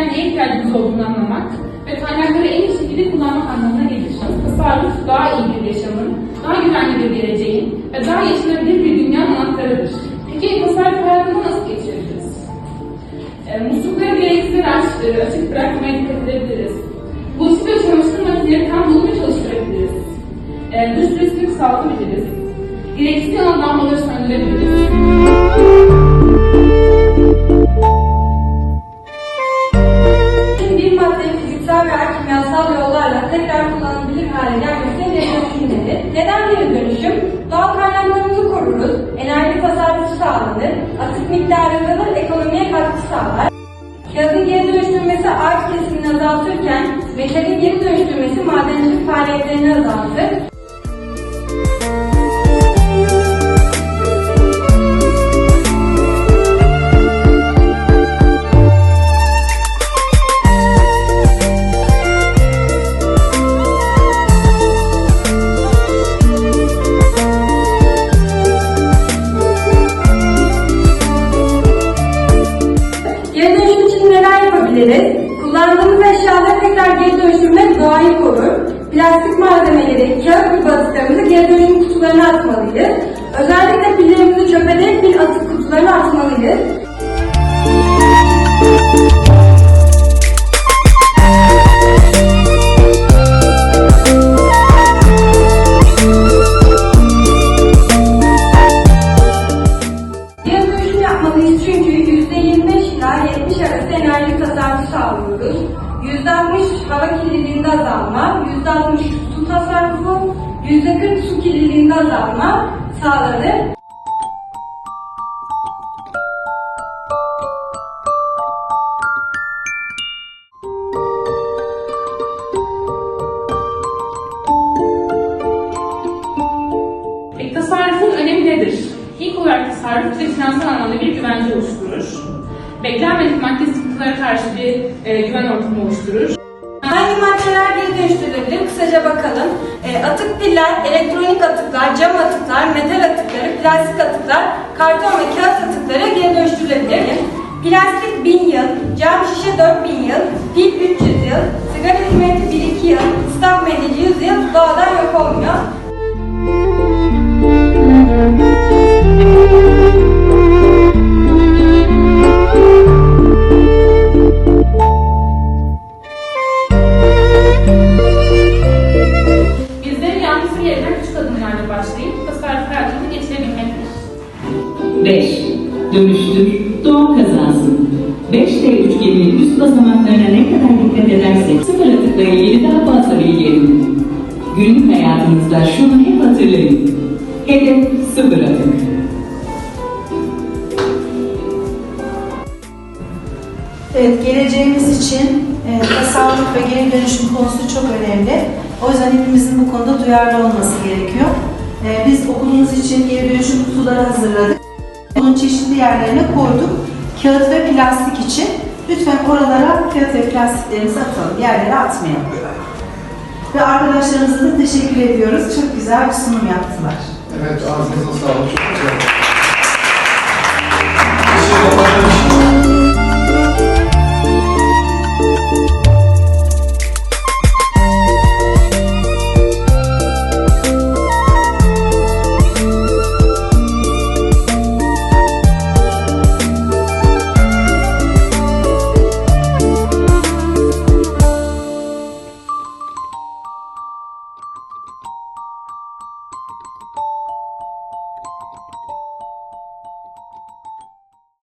gerçekten neye ihtiyacımız olduğunu anlamak ve kaynakları en iyi şekilde kullanmak anlamına gelir. Tasarruf daha iyi bir yaşamın, daha güvenli bir geleceğin ve daha yaşanabilir bir dünyanın anahtarıdır. Peki tasarruf hayatında nasıl geçiririz? E, muslukları gereksizleri aç, e, açık bırakmaya dikkat edebiliriz. Bulaşık ve çamaşır makineleri tam dolumda çalıştırabiliriz. E, dış süresini kısaltabiliriz. Gereksiz yanan lambaları söndürebiliriz. Denir. Neden geri dönüşüm? Doğal kaynaklarımızı koruruz, enerji tasarrufu sağlanır, atık miktarında da ekonomiye katkı sağlar. Kağıdın geri dönüştürmesi ağaç kesimini azaltırken, metalin geri dönüştürmesi madencilik faaliyetlerini azaltır. Kullandığımız eşyaları tekrar geri dönüştürmek doğayı korur. Plastik malzemeleri, kağıt atıklarımızı geri dönüşüm kutularına atmalıyız. Özellikle Yapmalıyız çünkü %25 ila 70 arası enerji tasarrufu sağlıyoruz. %60 hava kirliliğinde azalma, %60 su tasarrufu, %40 su kirliliğinde azalma sağlanır. Tasarrufun önemi nedir? İlk olarak tasarruf ve finansal anlamda bir güvence oluşturur. Beklenmedik maddi sıkıntılara karşı bir e, güven ortamı oluşturur. Hangi maddeler geri dönüştürülebilir? Kısaca bakalım. E, atık piller, elektronik atıklar, cam atıklar, metal atıkları, plastik atıklar, karton ve kağıt atıkları geri dönüştürülebilir. Plastik 1000 yıl, cam şişe 4000 yıl, pil 300 yıl, sigara hizmeti 1-2 yıl, ıslak mendil 100 yıl doğadan Dönüştür, doğa kazansın. 5D üçgeninin üst basamaklarına ne kadar dikkat edersek sıfır atıkla ilgili daha fazla bilgi edinin. Günlük hayatınızda şunu hep hatırlayın. Hedef sıfır atık. Evet, geleceğimiz için e, tasarruf ve geri dönüşüm konusu çok önemli. O yüzden hepimizin bu konuda duyarlı olması gerekiyor. E, biz okulumuz için geri dönüşüm kutuları hazırladık. Bunun çeşitli yerlerine koyduk. Kağıt ve plastik için. Lütfen oralara kağıt ve plastiklerimizi atalım. Yerlere atmayalım. Ve arkadaşlarımıza da teşekkür ediyoruz. Çok güzel bir sunum yaptılar. Evet, ağzınıza sağlık. Çok güzel.